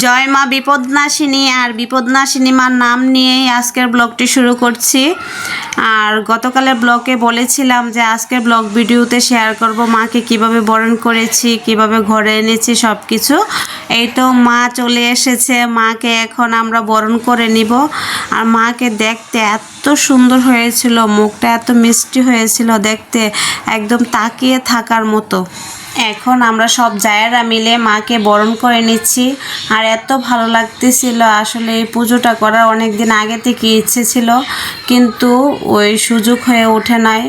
জয় মা বিপদনাশিনী আর বিপদনাশিনী মার নাম নিয়েই আজকের ব্লগটি শুরু করছি। আর গতকালের ব্লগে বলেছিলাম যে আজকের ব্লগ ভিডিওতে শেয়ার করব মাকে কীভাবে বরণ করেছি, কীভাবে ঘরে এনেছি সব কিছু এই তো মা চলে এসেছে, মাকে এখন আমরা বরণ করে নিব। আর মাকে দেখতে এত সুন্দর হয়েছিল, মুখটা এত মিষ্টি হয়েছিল দেখতে, একদম তাকিয়ে থাকার মতো। এখন আমরা সব জায়েরা মিলে মাকে বরণ করে নিচ্ছি। আর এত ভালো লাগতেছিল, আসলে এই পুজোটা করার অনেক দিন আগে থেকে ইচ্ছে ছিল, কিন্তু ওই সুযোগ হয়ে ওঠে নাই।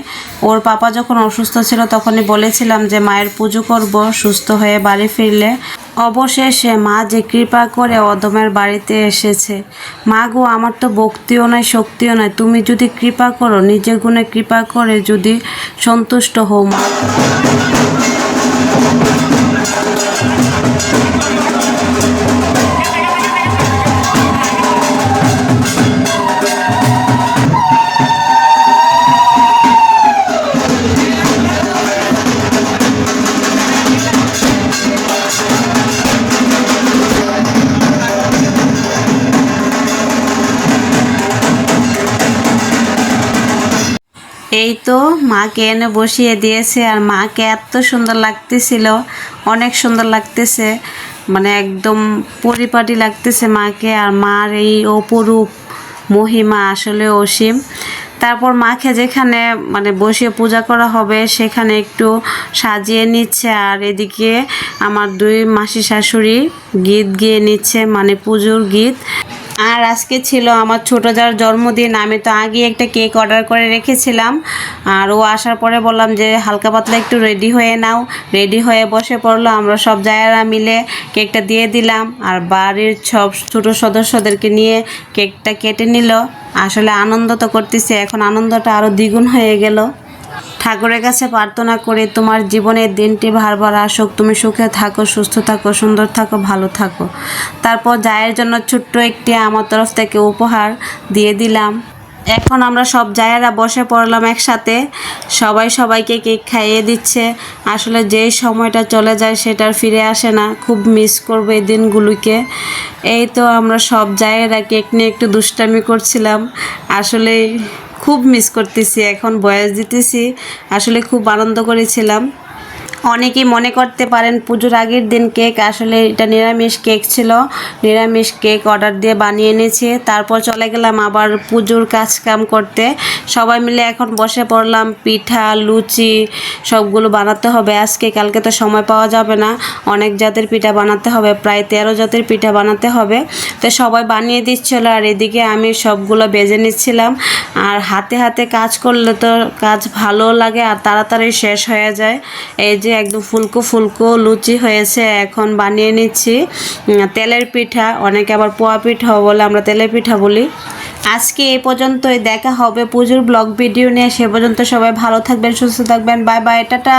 ওর পাপা যখন অসুস্থ ছিল, তখনই বলেছিলাম যে, মায়ের পুজো করব, সুস্থ হয়ে বাড়ি ফিরলে। অবশেষে মা যে কৃপা করে অদমের বাড়িতে এসেছে। মা গো, আমার তো ভক্তিও নয় শক্তিও নয় তুমি যদি কৃপা করো, নিজের গুণে কৃপা করে যদি সন্তুষ্ট হও মা। Thank এই তো মাকে এনে বসিয়ে দিয়েছে আর মাকে এত সুন্দর লাগতেছিল, অনেক সুন্দর লাগতেছে মানে একদম পরিপাটি লাগতেছে মাকে আর মার এই অপরূপ মহিমা আসলে অসীম। তারপর মাকে যেখানে মানে বসিয়ে পূজা করা হবে সেখানে একটু সাজিয়ে নিচ্ছে আর এদিকে আমার দুই মাসি শাশুড়ি গীত গিয়ে নিচ্ছে মানে পুজোর গীত। আর আজকে ছিল আমার ছোটো যার জন্মদিন, আমি তো আগে একটা কেক অর্ডার করে রেখেছিলাম। আর ও আসার পরে বললাম যে, হালকা পাতলা একটু রেডি হয়ে নাও। রেডি হয়ে বসে পড়ল, আমরা সব জায়গারা মিলে কেকটা দিয়ে দিলাম। আর বাড়ির সব ছোটো সদস্যদেরকে নিয়ে কেকটা কেটে নিল। আসলে আনন্দ তো করতেছে, এখন আনন্দটা আরও দ্বিগুণ হয়ে গেল। ঠাকুরের কাছে প্রার্থনা করে তোমার জীবনের দিনটি ভারবার আসুক। তুমি সুখে থাকো, সুস্থ থাকো, সুন্দর থাকো, ভালো থাকো। তারপর জায়ের জন্য ছোট্ট একটি আমার তরফ থেকে উপহার দিয়ে দিলাম। এখন আমরা সব জায়েরা বসে পড়লাম একসাথে। সবাই সবাইকে কেক খাইয়ে দিচ্ছে। আসলে যেই সময়টা চলে যায় সেটা আর ফিরে আসে না। খুব মিস করব এই দিনগুলোকে। এই তো আমরা সব জায়েরা কেক নিয়ে একটু দুষ্টামি করছিলাম। আসলে খুব মিস করতেছি এখন বয়স দিতেছি। আসলে খুব আনন্দ করেছিলাম। অনেকেই মনে করতে পারেন পুজোর আগের দিন কেক, আসলে এটা নিরামিষ কেক ছিল। নিরামিষ কেক অর্ডার দিয়ে বানিয়ে এনেছি। তারপর চলে গেলাম আবার পুজোর কাজ কাম করতে। সবাই মিলে এখন বসে পড়লাম, পিঠা, লুচি সবগুলো বানাতে হবে। আজকে, কালকে তো সময় পাওয়া যাবে না। অনেক জাতের পিঠা বানাতে হবে, প্রায় তেরো জাতের পিঠা বানাতে হবে। তো সবাই বানিয়ে দিচ্ছিল আর এদিকে আমি সবগুলো বেজে নিচ্ছিলাম। আর হাতে হাতে কাজ করলে তো কাজ ভালো লাগে আর তাড়াতাড়ি শেষ হয়ে যায়। এই যে একদম ফুলকো ফুলকো লুচি হয়েছে, এখন বানিয়ে নিচ্ছি। তেলের পিঠা, অনেকে আবার পোয়া পিঠা বলে, আমরা তেলের পিঠা বলি। আজকে এ পর্যন্তই, দেখা হবে পুজোর ব্লগ ভিডিও নিয়ে, সে পর্যন্ত সবাই ভালো থাকবেন, সুস্থ থাকবেন, বাই বাই, টাটা।